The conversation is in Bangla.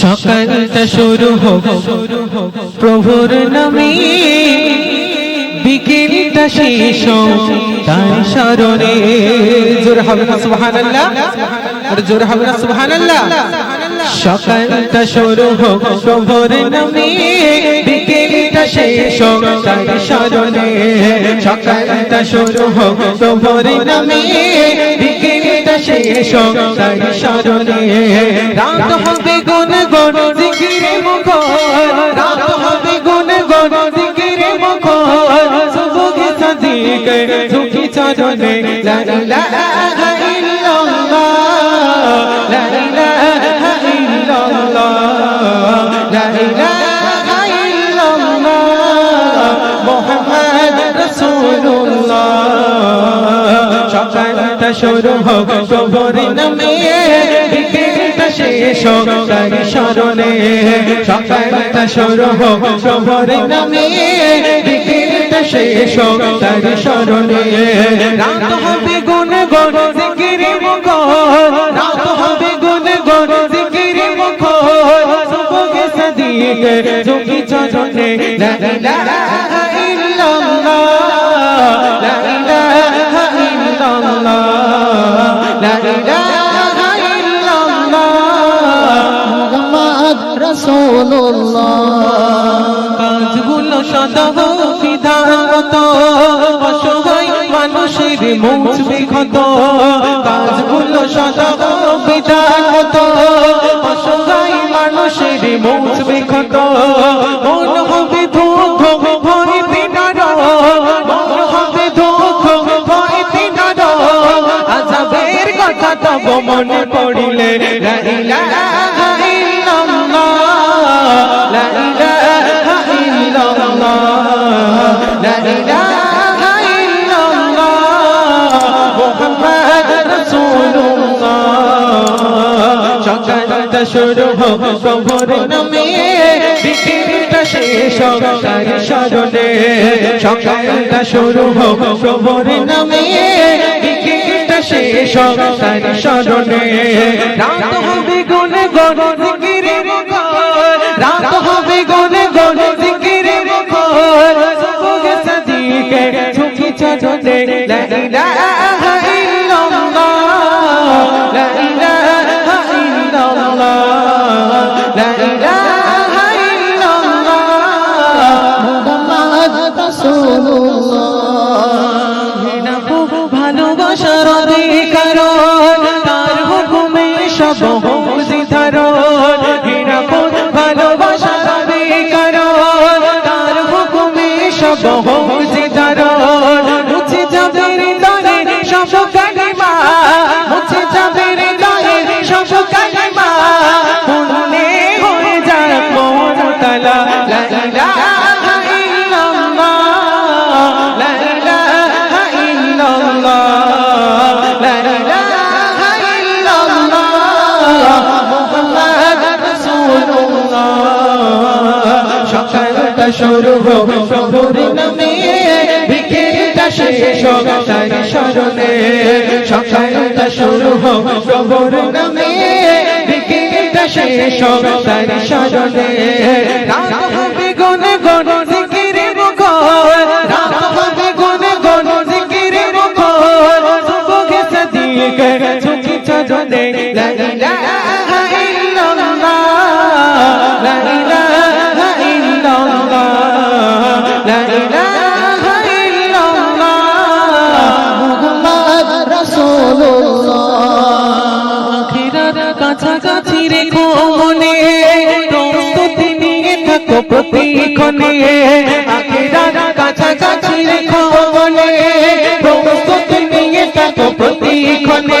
সকালটা শুরু হোক, প্রভুর নামে বিকেলটা শেষ তার স্মরণে জোর হবে না জোর হবে না সকালটা শুরু হোক, প্রভুর নামে শেষ তার স্মরণে সকালটা শুরু হোক প্রভুর নামে বিকেলটা শেষ তার স্মরণে রাত হবে সাদিকে ঝুঁকি চরণে লা শুরু হোক প্রভুর নামে বিকেলটা শেষ হোক তার স্মরণে সকালটা শুরু হোক প্রভুর নামে বিকেলটা শেষ হোক তার স্মরণে রাত হবে কাজগুলো সদহ বিধানত অসহায় মানুষের মুছবে ক্ষত কাজগুলো সদহ বিধানত অসহায় মানুষের মুছবে ক্ষত মন হবে দুঃখ, ভয় পিনার মন হবে দুঃখ, ভয় পিনার আজাবের কথা তব মনে পড়িলে। লা ইলাহা ইল্লাল্লাহ, মুহাম্মদ রাসূলুল্লাহ। সকালটা শুরু হোক প্রভুর নামে বিকেলটা শেষ হোক সকালটা শুরু হোক নামে শেষ হোক গুণ গুণ চরণে লা শুরু হোক প্রভুর নামে বিকেলটা শেষ হোক তার স্মরণে। সকালটা শুরু হোক প্রভুর নামে বিকেলটা শেষ হোক থাকো প্রতিক্ষণে আখিরাত কাছাকাছি প্রতিক্ষণে।